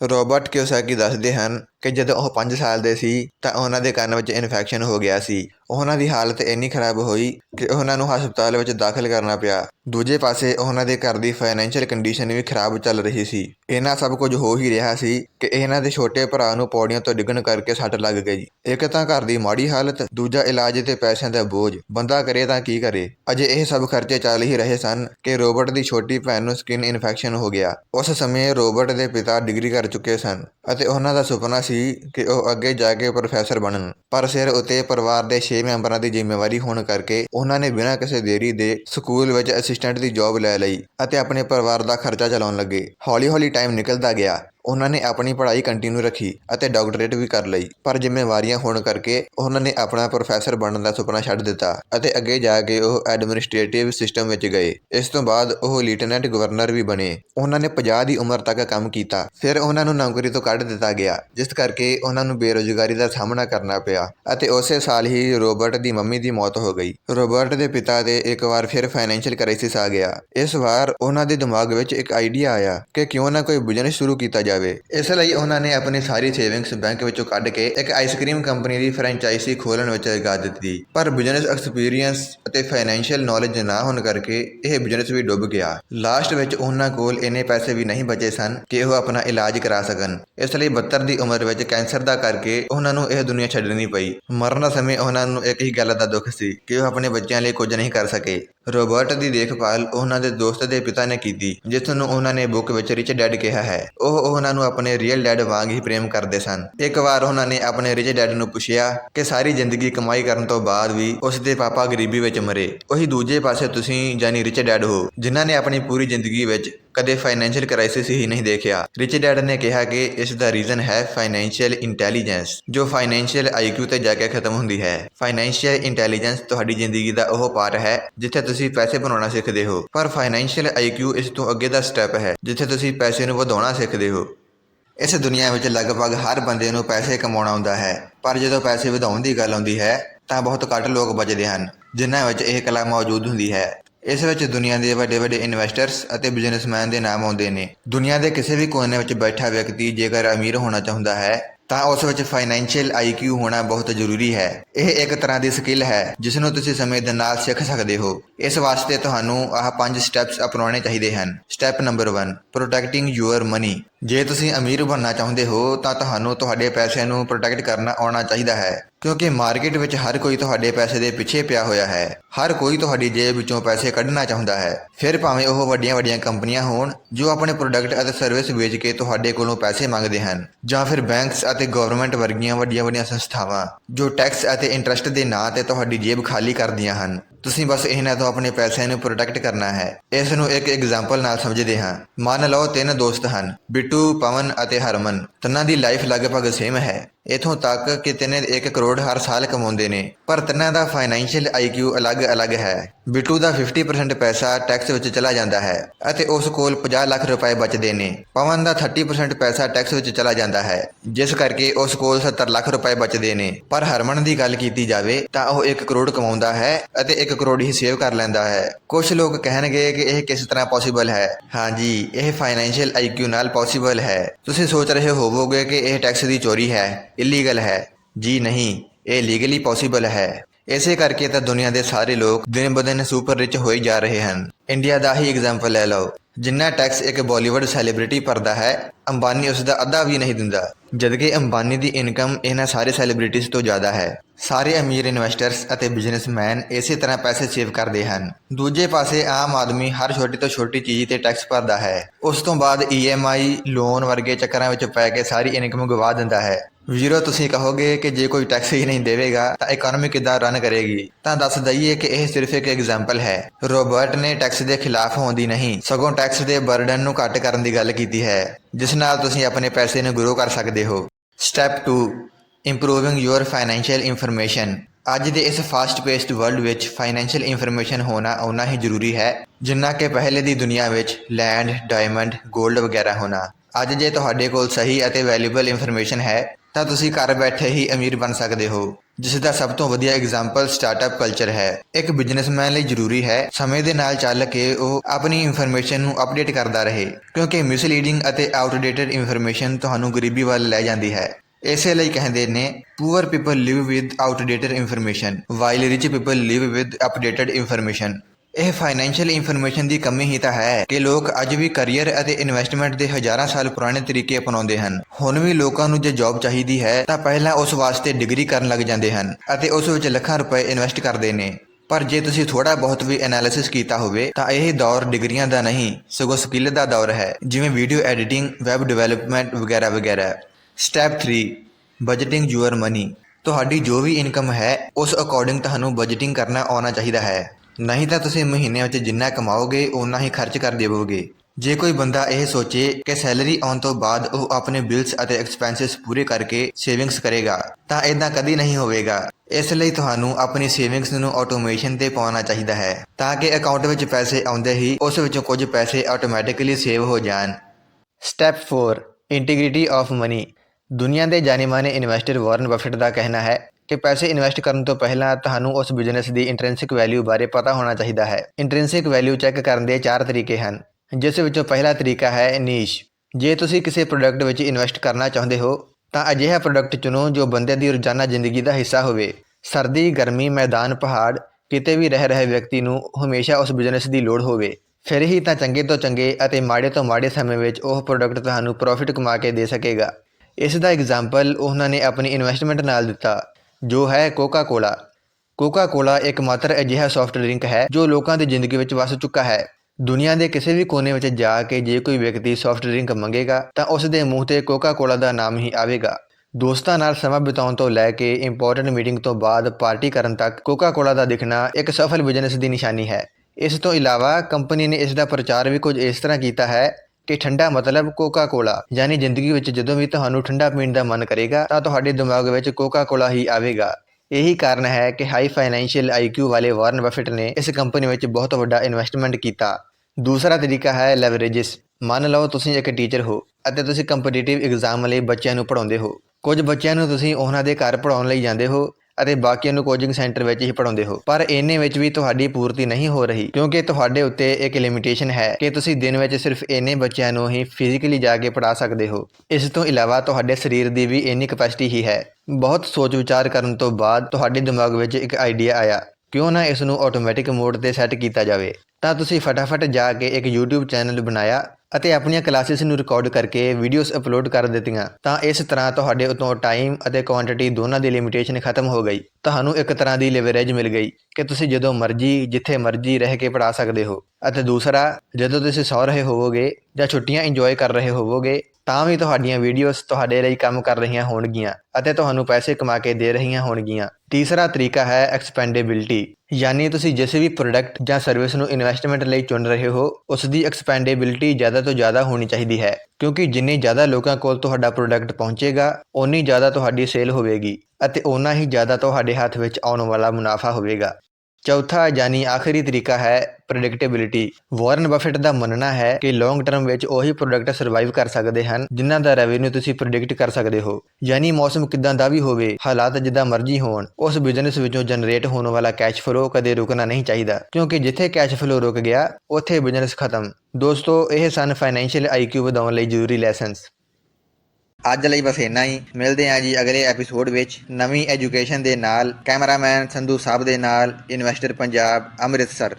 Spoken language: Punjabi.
ਰੋਬਰਟ ਕਿਓਸਾਕੀ ਦੱਸਦੇ ਹਨ ਕਿ ਜਦੋਂ ਉਹ 5 ਸਾਲ ਦੇ ਸੀ ਤਾਂ ਉਹਨਾਂ ਦੇ ਕੰਨ ਵਿੱਚ ਇਨਫੈਕਸ਼ਨ ਹੋ ਗਿਆ ਸੀ। ਉਹਨਾਂ ਦੀ ਹਾਲਤ ਇੰਨੀ ਖਰਾਬ ਹੋਈ ਕਿ ਉਹਨਾਂ ਨੂੰ ਹਸਪਤਾਲ ਵਿੱਚ ਦਾਖਲ ਕਰਨਾ ਪਿਆ। ਦੂਜੇ ਪਾਸੇ ਉਹਨਾਂ ਦੇ ਘਰ ਦੀ ਫਾਈਨੈਂਸ਼ੀਅਲ ਕੰਡੀਸ਼ਨ ਵੀ ਖਰਾਬ ਚੱਲ ਰਹੀ ਸੀ। ਇਹਨਾਂ ਸਭ ਕੁਝ ਹੋ ਹੀ ਰਿਹਾ ਸੀ ਕਿ ਇਹਨਾਂ ਦੇ ਛੋਟੇ ਭਰਾ ਨੂੰ ਪੌੜੀਆਂ ਤੋਂ ਡਿੱਗਣ ਕਰਕੇ ਸੱਟ ਲੱਗ ਗਈ। ਇੱਕ ਤਾਂ ਘਰ ਦੀ ਮਾੜੀ ਹਾਲਤ, ਦੂਜਾ ਇਲਾਜ ਤੇ ਪੈਸਿਆਂ ਦਾ ਬੋਝ। ਬੰਦਾ ਕਰੇ ਤਾਂ ਕੀ ਕਰੇ? ਅਜੇ ਇਹ ਸਭ ਖਰਚੇ ਚੱਲ ਹੀ ਰਹੇ ਸਨ ਕਿ ਰੋਬਰਟ ਦੀ ਛੋਟੀ ਭੈਣ ਨੂੰ ਸਕਿਨ ਇਨਫੈਕਸ਼ਨ ਹੋ ਗਿਆ। ਉਸ ਸਮੇਂ ਰੋਬਰਟ ਦੇ ਪਿਤਾ ਡਿਗਰੀ ਕਰ ਚੁੱਕੇ ਸਨ ਅਤੇ ਉਹਨਾਂ ਦਾ ਸੁਪਨਾ ਸੀ ਕਿ ਉਹ ਅੱਗੇ ਜਾ ਕੇ ਪ੍ਰੋਫੈਸਰ ਬਣਨ। ਪਰ ਸਿਰ ਉਤੇ ਪਰਿਵਾਰ ਦੇ 6 ਮੈਂਬਰਾਂ ਦੀ ਜ਼ਿੰਮੇਵਾਰੀ ਹੋਣ ਕਰਕੇ ਉਹਨਾਂ ਨੇ ਬਿਨਾਂ ਕਿਸੇ ਦੇਰੀ ਦੇ ਸਕੂਲ ਵਿੱਚ ਅਸਿਸਟੈਂਟ ਦੀ ਜੌਬ ਲੈ ਲਈ ਅਤੇ ਆਪਣੇ ਪਰਿਵਾਰ ਦਾ ਖਰਚਾ ਚਲਾਉਣ ਲੱਗੇ। ਹੌਲੀ-ਹੌਲੀ ਟਾਈਮ ਨਿਕਲਦਾ ਗਿਆ। ਉਹਨਾਂ ਨੇ ਆਪਣੀ ਪੜ੍ਹਾਈ ਕੰਟੀਨਿਊ ਰੱਖੀ ਅਤੇ ਡਾਕਟਰੇਟ ਵੀ ਕਰ ਲਈ। ਪਰ ਜ਼ਿੰਮੇਵਾਰੀਆਂ ਹੋਣ ਕਰਕੇ ਉਹਨਾਂ ਨੇ ਆਪਣਾ ਪ੍ਰੋਫੈਸਰ ਬਣਨ ਦਾ ਸੁਪਨਾ ਛੱਡ ਦਿੱਤਾ ਅਤੇ ਅੱਗੇ ਜਾ ਕੇ ਉਹ ਐਡਮਿਨਿਸਟ੍ਰੇਟਿਵ ਸਿਸਟਮ ਵਿੱਚ ਗਏ। ਇਸ ਤੋਂ ਬਾਅਦ ਉਹ ਲੈਫਟੀਨੈਂਟ ਗਵਰਨਰ ਵੀ ਬਣੇ। ਉਹਨਾਂ ਨੇ 50 ਦੀ ਉਮਰ ਤੱਕ ਕੰਮ ਕੀਤਾ। ਫਿਰ ਉਹਨਾਂ ਨੂੰ ਨੌਕਰੀ ਤੋਂ ਕੱਢ ਦਿੱਤਾ ਗਿਆ, ਜਿਸ ਕਰਕੇ ਉਹਨਾਂ ਨੂੰ ਬੇਰੁਜ਼ਗਾਰੀ ਦਾ ਸਾਹਮਣਾ ਕਰਨਾ ਪਿਆ ਅਤੇ ਉਸੇ ਸਾਲ ਹੀ ਰੋਬਰਟ ਦੀ ਮੰਮੀ ਦੀ ਮੌਤ ਹੋ ਗਈ। ਰੋਬਰਟ ਦੇ ਪਿਤਾ ਦੇ ਇੱਕ ਵਾਰ ਫਿਰ ਫਾਈਨੈਂਸ਼ੀਅਲ ਕ੍ਰਾਈਸਿਸ ਆ ਗਿਆ। ਇਸ ਵਾਰ ਉਹਨਾਂ ਦੇ ਦਿਮਾਗ ਵਿੱਚ ਇੱਕ ਆਈਡੀਆ ਆਇਆ ਕਿ ਕਿਉਂ ਨਾ ਕੋਈ ਬਿਜ਼ਨਸ ਸ਼ੁਰੂ ਕੀਤਾ ਜਾਵੇ। ਇਸ ਲਈ ਉਹਨਾਂ ਨੇ ਆਪਣੀ ਸਾਰੀ ਸੇਵਿੰਗਸ ਬੈਂਕ ਵਿੱਚੋਂ ਕੱਢ ਕੇ ਇੱਕ ਆਈਸਕ੍ਰੀਮ ਕੰਪਨੀ ਦੀ ਫਰੈਂਚਾਈਜ਼ੀ ਖੋਲ੍ਹਣ ਵਿੱਚ ਲਗਾ ਦਿੱਤੀ। ਪਰ ਬਿਜ਼ਨਸ ਐਕਸਪੀਰੀਅੰਸ ਅਤੇ ਫਾਈਨੈਂਸ਼ੀਅਲ ਨੌਲੇਜ ਨਾ ਹੋਣ ਕਰਕੇ ਇਹ ਬਿਜ਼ਨਸ ਵੀ ਡੁੱਬ ਗਿਆ। ਲਾਸਟ ਵਿੱਚ ਉਹਨਾਂ ਕੋਲ ਇੰਨੇ ਪੈਸੇ ਵੀ ਨਹੀਂ ਬਚੇ ਸਨ ਕਿ ਉਹ ਆਪਣਾ ਇਲਾਜ ਕਰਾ ਸਕਣ। ਇਸ ਲਈ 72 ਦੀ ਉਮਰ ਵਿੱਚ ਕੈਂਸਰ ਦਾ ਕਰਕੇ ਉਹਨਾਂ ਨੂੰ ਇਹ ਦੁਨੀਆ ਛੱਡਣੀ ਪਈ। ਮਰਨ ਸਮੇਂ ਉਹਨਾਂ ਨੂੰ ਇੱਕ ਹੀ ਗੱਲ ਦਾ ਦੁੱਖ ਸੀ ਕਿ ਉਹ ਆਪਣੇ ਬੱਚਿਆਂ ਲਈ ਕੁਝ ਨਹੀਂ ਕਰ ਸਕੇ। ਰੋਬਰਟ ਦੀ ਦੇਖਭਾਲ ਉਹਨਾਂ ਦੇ ਦੋਸਤ ਦੇ ਪਿਤਾ ਨੇ ਕੀਤੀ, ਜਿਸ ਨੂੰ ਉਹਨਾਂ ਨੇ ਬੁੱਕ ਵਿੱਚ ਰਿਚ ਡੈਡ ਕਿਹਾ ਹੈ। ਉਹ ਉਹਨਾਂ ਨੂੰ ਆਪਣੇ ਰੀਅਲ ਡੈਡ ਵਾਂਗ ਹੀ ਪ੍ਰੇਮ ਕਰਦੇ ਸਨ। ਇੱਕ ਵਾਰ ਉਹਨਾਂ ਨੇ ਆਪਣੇ ਰਿਚ ਡੈਡ ਨੂੰ ਪੁੱਛਿਆ ਕਿ ਸਾਰੀ ਜ਼ਿੰਦਗੀ ਕਮਾਈ ਕਰਨ ਤੋਂ ਬਾਅਦ ਵੀ ਉਸ ਦੇ ਪਾਪਾ ਗਰੀਬੀ ਵਿੱਚ ਮਰੇ। ਉਹੀ ਦੂਜੇ ਪਾਸੇ ਤੁਸੀਂ ਯਾਨੀ ਰਿਚ ਡੈਡ ਹੋ, ਜਿਨ੍ਹਾਂ ਨੇ ਆਪਣੀ ਪੂਰੀ ਜ਼ਿੰਦਗੀ ਵਿੱਚ ਕਦੇ ਫਾਈਨੈਂਸ਼ੀਅਲ ਕ੍ਰਾਈਸਿਸ ਹੀ ਨਹੀਂ ਦੇਖਿਆ। ਰਿਚ ਡੈਡ ਨੇ ਕਿਹਾ ਕਿ ਇਸ ਦਾ ਰੀਜ਼ਨ ਹੈ ਫਾਈਨੈਂਸ਼ੀਅਲ ਇੰਟੈਲੀਜੈਂਸ ਜੋ ਫਾਈਨੈਂਸ਼ੀਅਲ ਆਈਕਿਊ ਤੇ ਜਾ ਕੇ ਖਤਮ ਹੁੰਦੀ ਹੈ। ਫਾਈਨੈਂਸ਼ੀਅਲ ਇੰਟੈਲੀਜੈਂਸ ਤੁਹਾਡੀ ਜ਼ਿੰਦਗੀ ਦਾ ਉਹ ਪਾਰਟ ਹੈ ਜਿੱਥੇ ਤੁਸੀਂ ਪੈਸੇ ਬਣਾਉਣਾ ਸਿੱਖਦੇ ਹੋ। ਪਰ ਫਾਈਨੈਂਸ਼ੀਅਲ ਆਈਕਿਊ ਇਸ ਤੋਂ ਅੱਗੇ ਦਾ ਸਟੈਪ ਹੈ, ਜਿੱਥੇ ਤੁਸੀਂ ਪੈਸੇ ਨੂੰ ਵਧਾਉਣਾ ਸਿੱਖਦੇ ਹੋ। ਇਸ ਦੁਨੀਆ ਵਿੱਚ ਲਗਭਗ ਹਰ ਬੰਦੇ ਨੂੰ ਪੈਸੇ ਕਮਾਉਣਾ ਆਉਂਦਾ ਹੈ, ਪਰ ਜਦੋਂ ਪੈਸੇ ਵਧਾਉਣ ਦੀ ਗੱਲ ਆਉਂਦੀ ਹੈ, ਤਾਂ ਬਹੁਤ ਘੱਟ ਲੋਕ ਬਚਦੇ ਹਨ, ਜਿਨ੍ਹਾਂ ਵਿੱਚ ਇਹ ਕਲਾ ਮੌਜੂਦ ਹੁੰਦੀ ਹੈ। ਇਸ ਵਿੱਚ ਦੁਨੀਆ ਦੇ ਵੱਡੇ ਵੱਡੇ ਇਨਵੈਸਟਰਸ ਅਤੇ ਬਿਜ਼ਨਸਮੈਨ ਦੇ ਨਾਮ ਆਉਂਦੇ ਨੇ। ਦੁਨੀਆ ਦੇ ਕਿਸੇ ਵੀ ਕੋਨੇ ਵਿੱਚ ਬੈਠਾ ਵਿਅਕਤੀ ਜੇਕਰ ਅਮੀਰ ਹੋਣਾ ਚਾਹੁੰਦਾ ਹੈ, ਤਾਂ ਉਸ ਵਿੱਚ ਫਾਈਨੈਂਸ਼ੀਅਲ ਆਈਕਿਊ ਹੋਣਾ ਬਹੁਤ ਜ਼ਰੂਰੀ ਹੈ। ਇਹ ਇੱਕ ਤਰ੍ਹਾਂ ਦੀ ਸਕਿੱਲ ਹੈ, ਜਿਸ ਨੂੰ ਤੁਸੀਂ ਸਮੇਂ ਦੇ ਨਾਲ ਸਿੱਖ ਸਕਦੇ ਹੋ। ਇਸ ਵਾਸਤੇ ਤੁਹਾਨੂੰ ਆਹ ਪੰਜ ਸਟੈਪਸ ਅਪਣਾਉਣੇ ਚਾਹੀਦੇ ਹਨ। Step number 1 protecting your money ਜੇ ਤੁਸੀਂ ਅਮੀਰ ਬਣਨਾ ਚਾਹੁੰਦੇ ਹੋ, ਤਾਂ ਤੁਹਾਨੂੰ ਤੁਹਾਡੇ ਪੈਸਿਆਂ ਨੂੰ ਪ੍ਰੋਟੈਕਟ ਕਰਨਾ ਆਉਣਾ ਚਾਹੀਦਾ ਹੈ। ਕਿਉਂਕਿ ਮਾਰਕੀਟ ਵਿੱਚ ਹਰ ਕੋਈ ਤੁਹਾਡੇ ਪੈਸੇ ਦੇ ਪਿੱਛੇ ਪਿਆ ਹੋਇਆ ਹੈ। ਹਰ ਕੋਈ ਤੁਹਾਡੀ ਜੇਬ ਵਿੱਚੋਂ ਪੈਸੇ ਕੱਢਣਾ ਚਾਹੁੰਦਾ ਹੈ। ਫਿਰ ਭਾਵੇਂ ਉਹ ਵੱਡੀਆਂ-ਵੱਡੀਆਂ ਕੰਪਨੀਆਂ ਹੋਣ, ਜੋ ਆਪਣੇ ਪ੍ਰੋਡਕਟ ਅਤੇ ਸਰਵਿਸ ਵੇਚ ਕੇ ਤੁਹਾਡੇ ਕੋਲੋਂ ਪੈਸੇ ਮੰਗਦੇ ਹਨ, ਜਾਂ ਫਿਰ ਬੈਂਕਸ ਅਤੇ ਗਵਰਨਮੈਂਟ ਵਰਗੀਆਂ ਵੱਡੀਆਂ-ਵੱਡੀਆਂ ਸੰਸਥਾਵਾਂ, ਜੋ ਟੈਕਸ ਅਤੇ ਇੰਟਰਸਟ ਦੇ ਨਾਂ ਤੇ ਤੁਹਾਡੀ ਜੇਬ ਖਾਲੀ ਕਰਦੀਆਂ ਹਨ। ਤੁਸੀਂ ਬਸ ਇਹਨਾਂ ਤੋਂ ਆਪਣੇ ਪੈਸਿਆਂ ਨੂੰ ਪ੍ਰੋਟੈਕਟ ਕਰਨਾ ਹੈ। ਇਸ ਨੂੰ ਇੱਕ ਐਗਜ਼ਾਮਪਲ ਨਾਲ ਸਮਝਦੇ ਹਾਂ। ਮੰਨ ਲਓ ਤਿੰਨ ਦੋਸਤ ਹਨ, ਬਿੱਟੂ, ਪਵਨ ਅਤੇ ਹਰਮਨ। ਤਿੰਨਾਂ ਦੀ ਲਾਈਫ ਲਗਭਗ ਸੇਮ ਹੈ। ਇਥੋਂ ਤੱਕ ਕਿ ਤਿੰਨੇ 1 ਕਰੋੜ ਹਰ ਸਾਲ ਕਮਾਉਂਦੇ ਨੇ। ਪਰ ਤਿੰਨਾਂ ਦਾ ਫਾਈਨੈਂਸ਼ੀਅਲ ਆਈਕਿਊ ਅਲੱਗ-ਅਲੱਗ ਹੈ। ਬਿੱਟੂ ਦਾ 50% ਪੈਸਾ ਟੈਕਸ ਵਿੱਚ ਚਲਾ ਜਾਂਦਾ ਹੈ ਅਤੇ ਉਸ ਕੋਲ 50 ਲੱਖ ਰੁਪਏ ਬਚਦੇ ਨੇ। ਪਵਨ ਦਾ 30% ਪੈਸਾ ਟੈਕਸ ਵਿੱਚ ਚਲਾ ਜਾਂਦਾ ਹੈ, ਜਿਸ ਕਰਕੇ ਉਸ ਕੋਲ 70 ਲੱਖ ਰੁਪਏ ਬਚਦੇ ਨੇ। ਪਰ ਹਰਮਨ ਦੀ ਗੱਲ ਕੀਤੀ ਜਾਵੇ ਤਾਂ ਉਹ 1 ਕਰੋੜ ਕਮਾਉਂਦਾ ਹੈ ਅਤੇ 1 ਕਰੋੜ ਹੀ ਸੇਵ ਕਰ ਲੈਂਦਾ ਹੈ। ਕੁਝ ਲੋਕ ਕਹਿਣਗੇ ਕਿ ਇਹ ਕਿਸ ਤਰ੍ਹਾਂ ਪੋਸੀਬਲ ਹੈ। ਹਾਂਜੀ, ਇਹ ਫਾਈਨੈਂਸ਼ੀਅਲ ਆਈਕਿਊ ਨਾਲ ਪੋਸੀਬਲ ਹੈ। ਤੁਸੀਂ ਸੋਚ ਰਹੇ ਹੋਵੋਗੇ ਕਿ ਇਹ ਟੈਕਸ ਦੀ ਚੋਰੀ ਹੈ ਇਲੀਗਲ ਹੈ। ਜੀ ਨਹੀਂ, ਇਹ ਲੀਗਲੀ ਪੋਸੀਬਲ ਹੈ। ਇਸੇ ਕਰਕੇ ਤਾਂ ਦੁਨੀਆ ਦੇ ਸਾਰੇ ਲੋਕ ਦਿਨ ਬਦਨ ਸੁਪਰ ਰਿਚ ਹੋਈ ਜਾ ਰਹੇ ਹਨ। ਇੰਡੀਆ ਦਾ ਹੀ ਐਗਜ਼ਾਮਪਲ ਲੈ ਲਓ। ਜਿੰਨਾ ਟੈਕਸ ਇੱਕ ਬਾਲੀਵੁੱਡ ਸੈਲੀਬ੍ਰਿਟੀ ਭਰਦਾ ਹੈ, ਅੰਬਾਨੀ ਉਸ ਦਾ ਅੱਧਾ ਵੀ ਨਹੀਂ ਦਿੰਦਾ। ਜਦਕਿ ਅੰਬਾਨੀ ਦੀ ਇਨਕਮ ਇਹਨਾਂ ਸਾਰੇ ਸੈਲੀਬ੍ਰਿਟੀਜ਼ ਤੋਂ ਜ਼ਿਆਦਾ ਹੈ। ਸਾਰੇ ਅਮੀਰ ਇਨਵੈਸਟਰਸ ਅਤੇ ਬਿਜ਼ਨਸਮੈਨ ਇਸੇ ਤਰ੍ਹਾਂ ਪੈਸੇ ਸੇਵ ਕਰਦੇ ਹਨ। ਦੂਜੇ ਪਾਸੇ ਆਮ ਆਦਮੀ ਹਰ ਛੋਟੀ ਤੋਂ ਛੋਟੀ ਚੀਜ਼ ਤੇ ਟੈਕਸ ਭਰਦਾ ਹੈ। ਉਸ ਤੋਂ ਬਾਅਦ EMI ਲੋਨ ਵਰਗੇ ਚੱਕਰਾਂ ਵਿੱਚ ਪੈ ਕੇ ਸਾਰੀ ਇਨਕਮ ਗਵਾ ਦਿੰਦਾ ਹੈ। ਵੀਰੋ ਤੁਸੀਂ ਕਹੋਗੇ ਕਿ ਜੇ ਕੋਈ ਟੈਕਸ ਹੀ ਨਹੀਂ ਦੇਵੇਗਾ, ਤਾਂ ਇਕਨੋਮੀ ਕਿੱਦਾਂ ਰਨ ਕਰੇਗੀ? ਤਾਂ ਦੱਸ ਦਈਏ ਕਿ ਇਹ ਸਿਰਫ ਇੱਕ ਐਗਜ਼ਾਮਪਲ ਹੈ। ਰੋਬਰਟ ਨੇ ਟੈਕਸ ਦੇ ਖਿਲਾਫ ਹੋਣ ਦੀ ਨਹੀਂ, ਸਗੋਂ ਟੈਕਸ ਦੇ ਬਰਡਨ ਨੂੰ ਘੱਟ ਕਰਨ ਦੀ ਗੱਲ ਕੀਤੀ ਹੈ, ਜਿਸ ਨਾਲ ਤੁਸੀਂ ਆਪਣੇ ਪੈਸੇ ਨੂੰ ਗਰੋ ਕਰ ਸਕਦੇ ਹੋ। Step 2 improving your financial information ਅੱਜ ਦੇ ਇਸ ਫਾਸਟ ਪੇਸਡ ਵਰਲਡ ਵਿੱਚ ਫਾਈਨੈਂਸ਼ੀਅਲ ਇਨਫੋਰਮੇਸ਼ਨ ਹੋਣਾ ਉਨਾ ਹੀ ਜ਼ਰੂਰੀ ਹੈ, ਜਿੰਨਾ ਕਿ ਪਹਿਲੇ ਦੀ ਦੁਨੀਆ ਵਿੱਚ ਲੈਂਡ ਡਾਇਮੰਡ 골ਡ ਵਗੈਰਾ ਹੋਣਾ। ਅੱਜ ਜੇ ਤੁਹਾਡੇ ਕੋਲ ਸਹੀ ਅਤੇ ਵੈਲਿਊਬਲ ਇਨਫੋਰਮੇਸ਼ਨ ਹੈ ਤਾਂ ਤੁਸੀਂ ਘਰ ਬੈਠੇ ਹੀ ਅਮੀਰ ਬਣ ਸਕਦੇ ਹੋ, ਜਿਸ ਦਾ ਸਭ ਤੋਂ ਵਧੀਆ ਐਗਜ਼ਾਮਪਲ ਸਟਾਰਟਅਪ ਕਲਚਰ ਹੈ। ਇੱਕ ਬਿਜ਼ਨਸਮੈਨ ਲਈ ਜ਼ਰੂਰੀ ਹੈ, ਸਮੇਂ ਦੇ ਨਾਲ ਚੱਲ ਕੇ ਉਹ ਆਪਣੀ ਇਨਫੋਰਮੇਸ਼ਨ ਨੂੰ ਅਪਡੇਟ ਕਰਦਾ ਰਹੇ, ਕਿਉਂਕਿ ਮਿਸਲੀਡਿੰਗ ਅਤੇ ਆਊਟਡੇਟਡ ਇਨਫੋਰਮੇਸ਼ਨ ਤੁਹਾਨੂੰ ਗਰੀਬੀ ਵੱਲ ਲੈ ਜਾਂਦੀ ਹੈ। ਇਸੇ ਲਈ ਕਹਿੰਦੇ ਨੇ poor people live with outdated information while rich people live with updated information ਇਹ ਫਾਈਨੈਂਸ਼ੀਅਲ ਇਨਫੋਰਮੇਸ਼ਨ ਦੀ ਕਮੀ ਹੀ ਤਾਂ ਹੈ ਕਿ ਲੋਕ ਅੱਜ ਵੀ ਕੈਰੀਅਰ ਅਤੇ ਇਨਵੈਸਟਮੈਂਟ ਦੇ ਹਜ਼ਾਰਾਂ ਸਾਲ ਪੁਰਾਣੇ ਤਰੀਕੇ ਅਪਣਾਉਂਦੇ ਹਨ। ਹੁਣ ਵੀ ਲੋਕਾਂ ਨੂੰ ਜੇ ਜੌਬ ਚਾਹੀਦੀ ਹੈ, ਤਾਂ ਪਹਿਲਾਂ ਉਸ ਵਾਸਤੇ ਡਿਗਰੀ ਕਰਨ ਲੱਗ ਜਾਂਦੇ ਹਨ ਅਤੇ ਉਸ ਵਿੱਚ ਲੱਖਾਂ ਰੁਪਏ ਇਨਵੈਸਟ ਕਰਦੇ ਨੇ। ਪਰ ਜੇ ਤੁਸੀਂ ਥੋੜਾ ਬਹੁਤ ਵੀ ਐਨਾਲਿਸਿਸ ਕੀਤਾ ਹੋਵੇ, ਤਾਂ ਇਹ ਦੌਰ ਡਿਗਰੀਆਂ ਦਾ ਨਹੀਂ, ਸਗੋਂ ਸਕਿੱਲ ਦਾ ਦੌਰ ਹੈ, ਜਿਵੇਂ ਵੀਡੀਓ ਐਡੀਟਿੰਗ ਵੈਬ ਡਿਵੈਲਪਮੈਂਟ ਵਗੈਰਾ ਵਗੈਰਾ। ਸਟੈਪ 3 ਬਜਟਿੰਗ ਯੂਅਰ ਮਨੀ ਤੁਹਾਡੀ ਜੋ ਵੀ ਇਨਕਮ ਹੈ, ਉਸ ਅਕੋਰਡਿੰਗ ਤੁਹਾਨੂੰ ਬਜਟਿੰਗ ਕਰਨਾ ਆਉਣਾ ਚਾਹੀਦਾ ਹੈ। ਨਹੀਂ ਤਾਂ ਤੁਸੀਂ ਮਹੀਨੇ ਵਿੱਚ ਜਿੰਨਾ ਕਮਾਓਗੇ ਉਨਾ ਹੀ ਖਰਚ ਕਰ ਦੇਵੋਗੇ। ਜੇ ਕੋਈ ਬੰਦਾ ਇਹ ਸੋਚੇ ਕਿ ਸੈਲਰੀ ਆਉਣ ਤੋਂ ਬਾਅਦ ਉਹ ਆਪਣੇ ਬਿਲਸ ਅਤੇ ਐਕਸਪੈਂਸਸ ਪੂਰੇ ਕਰਕੇ ਸੇਵਿੰਗਸ ਕਰੇਗਾ, ਤਾਂ ਇਦਾਂ ਕਦੀ ਨਹੀਂ ਹੋਵੇਗਾ। ਇਸ ਲਈ ਤੁਹਾਨੂੰ ਆਪਣੀ ਸੇਵਿੰਗਸ ਨੂੰ ਆਟੋਮੇਸ਼ਨ ਤੇ ਪਾਉਣਾ ਚਾਹੀਦਾ ਹੈ, ਤਾਂ ਕਿ ਅਕਾਊਂਟ ਵਿੱਚ ਪੈਸੇ ਆਉਂਦੇ ਹੀ ਉਸ ਵਿੱਚੋਂ ਕੁਝ ਪੈਸੇ ਆਟੋਮੈਟਿਕਲੀ ਸੇਵ ਹੋ ਜਾਣ। ਸਟੈਪ 4 ਇੰਟੀਗ੍ਰਿਟੀ ਆਫ ਮਨੀ ਦੁਨੀਆ ਦੇ ਜਾਣੇ ਮਾਨੇ ਇਨਵੈਸਟਰ ਵਾਰਨ ਬਫੇਟ ਦਾ ਕਹਿਣਾ ਹੈ ਕਿ ਪੈਸੇ ਇਨਵੈਸਟ ਕਰਨ ਤੋਂ ਪਹਿਲਾਂ ਤੁਹਾਨੂੰ ਉਸ ਬਿਜ਼ਨਸ ਦੀ ਇੰਟ੍ਰਿੰਸਿਕ ਵੈਲਿਊ ਬਾਰੇ ਪਤਾ ਹੋਣਾ ਚਾਹੀਦਾ ਹੈ। ਇੰਟ੍ਰਿੰਸਿਕ ਵੈਲਿਊ ਚੈੱਕ ਕਰਨ ਦੇ ਚਾਰ ਤਰੀਕੇ ਹਨ, ਜਿਸ ਵਿੱਚੋਂ ਪਹਿਲਾ ਤਰੀਕਾ ਹੈ ਨੀਸ਼ ਜੇ ਤੁਸੀਂ ਕਿਸੇ ਪ੍ਰੋਡਕਟ ਵਿੱਚ ਇਨਵੈਸਟ ਕਰਨਾ ਚਾਹੁੰਦੇ ਹੋ, ਤਾਂ ਅਜਿਹਾ ਪ੍ਰੋਡਕਟ ਚੁਣੋ ਜੋ ਬੰਦੇ ਦੀ ਰੋਜ਼ਾਨਾ ਜ਼ਿੰਦਗੀ ਦਾ ਹਿੱਸਾ ਹੋਵੇ। ਸਰਦੀ, ਗਰਮੀ, ਮੈਦਾਨ, ਪਹਾੜ, ਕਿਤੇ ਵੀ ਰਹਿ ਰਹੇ ਵਿਅਕਤੀ ਨੂੰ ਹਮੇਸ਼ਾ ਉਸ ਬਿਜ਼ਨਸ ਦੀ ਲੋੜ ਹੋਵੇ। ਫਿਰ ਹੀ ਤਾਂ ਚੰਗੇ ਤੋਂ ਚੰਗੇ ਅਤੇ ਮਾੜੇ ਤੋਂ ਮਾੜੇ ਸਮੇਂ ਵਿੱਚ ਉਹ ਪ੍ਰੋਡਕਟ ਤੁਹਾਨੂੰ ਪ੍ਰੋਫਿਟ ਕਮਾ ਕੇ ਦੇ ਸਕੇਗਾ। ਇਸ ਦਾ ਐਗਜ਼ਾਮਪਲ ਉਹਨਾਂ ਨੇ ਆਪਣੀ ਇਨਵੈਸਟਮੈਂਟ ਨਾਲ ਦਿੱਤਾ। ਜੋ ਹੈ ਕੋਕਾ ਕੋਲਾ ਕੋਕਾ ਕੋਲਾ ਇੱਕਮਾਤਰ ਅਜਿਹਾ ਸੌਫਟ ਡਰਿੰਕ ਹੈ ਜੋ ਲੋਕਾਂ ਦੀ ਜ਼ਿੰਦਗੀ ਵਿੱਚ ਵਸ ਚੁੱਕਾ ਹੈ। ਦੁਨੀਆ ਦੇ ਕਿਸੇ ਵੀ ਕੋਨੇ ਵਿੱਚ ਜਾ ਕੇ ਜੇ ਕੋਈ ਵਿਅਕਤੀ ਸੌਫਟ ਡਰਿੰਕ ਮੰਗੇਗਾ, ਤਾਂ ਉਸ ਦੇ ਮੂੰਹ ਤੇ ਕੋਕਾ ਕੋਲਾ ਦਾ ਨਾਮ ਹੀ ਆਵੇਗਾ। ਦੋਸਤਾਂ ਨਾਲ ਸਮਾਂ ਬਿਤਾਉਣ ਤੋਂ ਲੈ ਕੇ ਇੰਪੋਰਟੈਂਟ ਮੀਟਿੰਗ ਤੋਂ ਬਾਅਦ ਪਾਰਟੀ ਕਰਨ ਤੱਕ ਕੋਕਾ ਕੋਲਾ ਦਾ ਦਿਖਣਾ ਇੱਕ ਸਫਲ ਬਿਜ਼ਨਸ ਦੀ ਨਿਸ਼ਾਨੀ ਹੈ। ਇਸ ਤੋਂ ਇਲਾਵਾ ਕੰਪਨੀ ਨੇ ਇਸ ਦਾ ਪ੍ਰਚਾਰ ਵੀ ਕੁਝ ਇਸ ਤਰ੍ਹਾਂ ਕੀਤਾ ਹੈ ਕਿ ਠੰਡਾ ਮਤਲਬ ਕੋਕਾ ਕੋਲਾ ਯਾਨੀ ਜ਼ਿੰਦਗੀ ਵਿੱਚ ਜਦੋਂ ਵੀ ਤੁਹਾਨੂੰ ਠੰਡਾ ਪੀਣ ਦਾ ਮਨ ਕਰੇਗਾ, ਤਾਂ ਤੁਹਾਡੇ ਦਿਮਾਗ ਵਿੱਚ ਕੋਕਾ ਕੋਲਾ ਹੀ ਆਵੇਗਾ। ਇਹੀ ਕਾਰਨ ਹੈ ਕਿ ਹਾਈ ਫਾਈਨੈਂਸ਼ੀਅਲ ਆਈਕਿਊ ਵਾਲੇ ਵਾਰਨ ਬਫੇਟ ਨੇ ਇਸ ਕੰਪਨੀ ਵਿੱਚ ਬਹੁਤ ਵੱਡਾ ਇਨਵੈਸਟਮੈਂਟ ਕੀਤਾ। ਦੂਸਰਾ ਤਰੀਕਾ ਹੈ ਲੈਵਰੇਜਸ ਮੰਨ ਲਓ ਤੁਸੀਂ ਇੱਕ ਟੀਚਰ ਹੋ ਅਤੇ ਤੁਸੀਂ ਕੰਪੀਟੀਟਿਵ ਐਗਜ਼ਾਮ ਲਈ ਬੱਚਿਆਂ ਨੂੰ ਪੜ੍ਹਾਉਂਦੇ ਹੋ। ਕੁਝ ਬੱਚਿਆਂ ਨੂੰ ਤੁਸੀਂ ਉਹਨਾਂ ਦੇ ਘਰ ਪੜ੍ਹਾਉਣ ਲਈ ਜਾਂਦੇ ਹੋ। ਅਤੇ ਬਾਕੀਆਂ ਨੂੰ ਕੋਚਿੰਗ ਸੈਂਟਰ ਵਿੱਚ ਹੀ ਪੜ੍ਹਾਉਂਦੇ ਹੋ। ਪਰ ਇੰਨੇ ਵਿੱਚ ਵੀ ਤੁਹਾਡੀ ਪੂਰਤੀ ਨਹੀਂ ਹੋ ਰਹੀ, ਕਿਉਂਕਿ ਤੁਹਾਡੇ ਉੱਤੇ ਇੱਕ ਲਿਮਿਟੇਸ਼ਨ ਹੈ ਕਿ ਤੁਸੀਂ ਦਿਨ ਵਿੱਚ ਸਿਰਫ ਇੰਨੇ ਬੱਚਿਆਂ ਨੂੰ ਹੀ ਫਿਜ਼ੀਕਲੀ ਜਾ ਕੇ ਪੜ੍ਹਾ ਸਕਦੇ ਹੋ। ਇਸ ਤੋਂ ਇਲਾਵਾ ਤੁਹਾਡੇ ਸਰੀਰ ਦੀ ਵੀ ਇੰਨੀ ਕਪੈਸਿਟੀ ਹੀ ਹੈ। ਬਹੁਤ ਸੋਚ ਵਿਚਾਰ ਕਰਨ ਤੋਂ ਬਾਅਦ ਤੁਹਾਡੇ ਦਿਮਾਗ ਵਿੱਚ ਇੱਕ ਆਈਡੀਆ ਆਇਆ, ਕਿਉਂ ਨਾ ਇਸ ਨੂੰ ਆਟੋਮੈਟਿਕ ਮੋਡ ਤੇ ਸੈੱਟ ਕੀਤਾ ਜਾਵੇ। ਤਾਂ ਤੁਸੀਂ ਫਟਾਫਟ ਜਾ ਕੇ ਇੱਕ YouTube ਚੈਨਲ ਬਣਾਇਆ ਅਤੇ ਆਪਣੀਆਂ ਕਲਾਸਿਸ ਨੂੰ ਰਿਕਾਰਡ ਕਰਕੇ ਵੀਡੀਓਜ਼ ਅਪਲੋਡ ਕਰ ਦਿੱਤੀਆਂ, ਤਾਂ ਇਸ ਤਰ੍ਹਾਂ ਤੁਹਾਡੇ ਉਤੋਂ ਟਾਈਮ ਅਤੇ ਕੁਆਂਟੀਟੀ ਦੋਨਾਂ ਦੀ ਲਿਮਿਟੇਸ਼ਨ ਖਤਮ ਹੋ ਗਈ। ਤੁਹਾਨੂੰ ਇੱਕ ਤਰ੍ਹਾਂ ਦੀ ਲਿਵਰੇਜ ਮਿਲ ਗਈ ਕਿ ਤੁਸੀਂ ਜਦੋਂ ਮਰਜ਼ੀ, ਜਿੱਥੇ ਮਰਜ਼ੀ ਰਹਿ ਕੇ ਪੜ੍ਹਾ ਸਕਦੇ ਹੋ। ਅਤੇ ਦੂਸਰਾ, ਜਦੋਂ ਤੁਸੀਂ ਸੌ ਰਹੇ ਹੋਵੋਗੇ ਜਾਂ ਛੁੱਟੀਆਂ ਇੰਜੋਏ ਕਰ ਰਹੇ ਹੋਵੋਗੇ, ਤਾਂ ਵੀ ਤੁਹਾਡੀਆਂ ਵੀਡੀਓਜ਼ ਤੁਹਾਡੇ ਲਈ ਕੰਮ ਕਰ ਰਹੀਆਂ ਹੋਣਗੀਆਂ ਅਤੇ ਤੁਹਾਨੂੰ ਪੈਸੇ ਕਮਾ ਕੇ ਦੇ ਰਹੀਆਂ ਹੋਣਗੀਆਂ। ਤੀਸਰਾ ਤਰੀਕਾ ਹੈ ਐਕਸਪੈਂਡੇਬਿਲਟੀ ਯਾਨੀ ਤੁਸੀਂ ਜਿਸ ਵੀ ਪ੍ਰੋਡਕਟ ਜਾਂ ਸਰਵਿਸ ਨੂੰ ਇਨਵੈਸਟਮੈਂਟ ਲਈ ਚੁਣ ਰਹੇ ਹੋ, ਉਸ ਦੀ ਐਕਸਪੈਂਡੇਬਿਲਟੀ ਜ਼ਿਆਦਾ ਤੋਂ ਜ਼ਿਆਦਾ ਹੋਣੀ ਚਾਹੀਦੀ ਹੈ, ਕਿਉਂਕਿ ਜਿੰਨੇ ਜ਼ਿਆਦਾ ਲੋਕਾਂ ਕੋਲ ਤੁਹਾਡਾ ਪ੍ਰੋਡਕਟ ਪਹੁੰਚੇਗਾ, ਓਨੀ ਜ਼ਿਆਦਾ ਤੁਹਾਡੀ ਸੇਲ ਹੋਵੇਗੀ ਅਤੇ ਓਨਾ ਹੀ ਜ਼ਿਆਦਾ ਤੁਹਾਡੇ ਹੱਥ ਵਿੱਚ ਆਉਣ ਵਾਲਾ ਮੁਨਾਫਾ ਹੋਵੇਗਾ। ਚੌਥਾ ਯਾਨੀ ਆਖਰੀ ਤਰੀਕਾ ਹੈ ਪ੍ਰੈਡਿਕਟੇਬਿਲਿਟੀ ਵਾਰਨ ਬਫੇਟ ਦਾ ਮੰਨਣਾ ਹੈ ਕਿ ਲੌਂਗ ਟਰਮ ਵਿੱਚ ਉਹੀ ਪ੍ਰੋਡਕਟ ਸਰਵਾਈਵ ਕਰ ਸਕਦੇ ਹਨ, ਜਿਨ੍ਹਾਂ ਦਾ ਰੈਵਨਿਊ ਤੁਸੀਂ ਪ੍ਰੈਡਿਕਟ ਕਰ ਸਕਦੇ ਹੋ। ਯਾਨੀ ਮੌਸਮ ਕਿਦਾਂ ਦਾ ਵੀ ਹੋਵੇ, ਹਾਲਾਤ ਜਿੱਦਾਂ ਮਰਜ਼ੀ ਹੋਣ, ਉਸ ਬਿਜ਼ਨਸ ਵਿੱਚੋਂ ਜਨਰੇਟ ਹੋਣ ਵਾਲਾ ਕੈਸ਼ ਫਲੋ ਕਦੇ ਰੁਕਣਾ ਨਹੀਂ ਚਾਹੀਦਾ, ਕਿਉਂਕਿ ਜਿੱਥੇ ਕੈਸ਼ ਫਲੋ ਰੁਕ ਗਿਆ, ਉੱਥੇ ਬਿਜ਼ਨਸ ਖਤਮ। ਦੋਸਤੋ, ਇਹ ਸਨ ਫਾਈਨੈਂਸ਼ੀਅਲ ਆਈਕਿਊ ਵਧਾਉਣ ਲਈ ਜ਼ਰੂਰੀ ਲੈਸਨਸ ਅੱਜ ਲਈ ਬਸ ਇੰਨਾ ਹੀ। ਮਿਲਦੇ ਹਾਂ ਜੀ ਅਗਲੇ ਐਪੀਸੋਡ ਵਿੱਚ ਨਵੀਂ ਐਜੂਕੇਸ਼ਨ ਦੇ ਨਾਲ ਕੈਮਰਾਮੈਨ ਸੰਧੂ ਸਾਹਿਬ ਦੇ ਨਾਲ ਇਨਵੈਸਟਰ ਪੰਜਾਬ, ਅੰਮ੍ਰਿਤਸਰ।